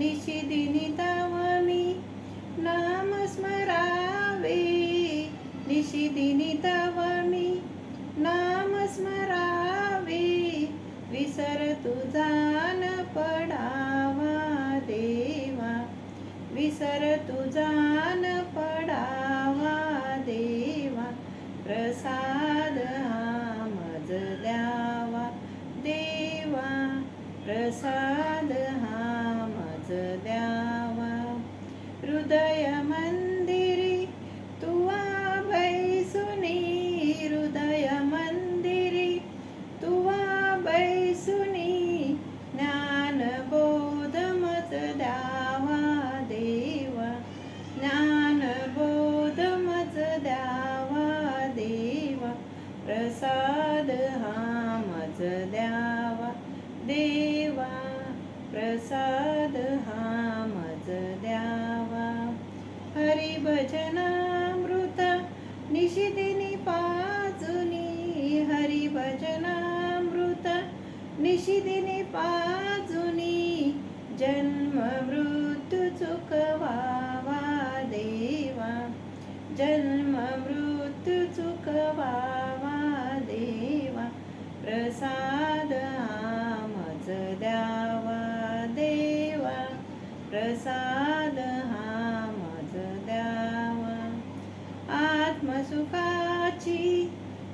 निशिदिनी तव मी नाम स्मरावे निशिदिनी तव मी नाम स्मरावे विसर तुझा पडावा देवा विसर तुझा पडावा देवा प्रसाद प्रसाद हा मज द्यावा. देवा प्रसाद हा मज द्यावा. हरी भजनामृत निशिदिनी पाजुनी. हरी भजनामृत निशिदिनी पाजुनी. जन्म मृत्यु चुकवावा देवा. जन्म मृत्यु चुकवा प्रसाद हा माझ द्यावा. आत्मसुखाची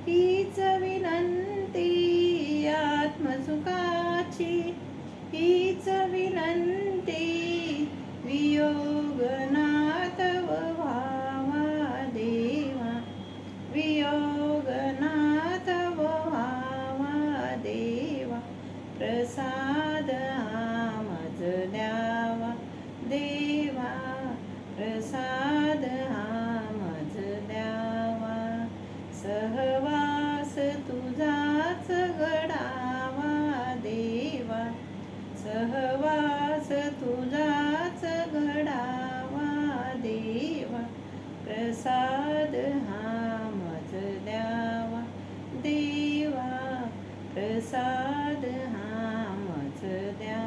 हीच विनंती आत्मसुखाची हीच विनंती वियोग नातव तुझाच घडावा देवा प्रसाद हा मज द्यावा. देवा प्रसाद हा मज द्यावा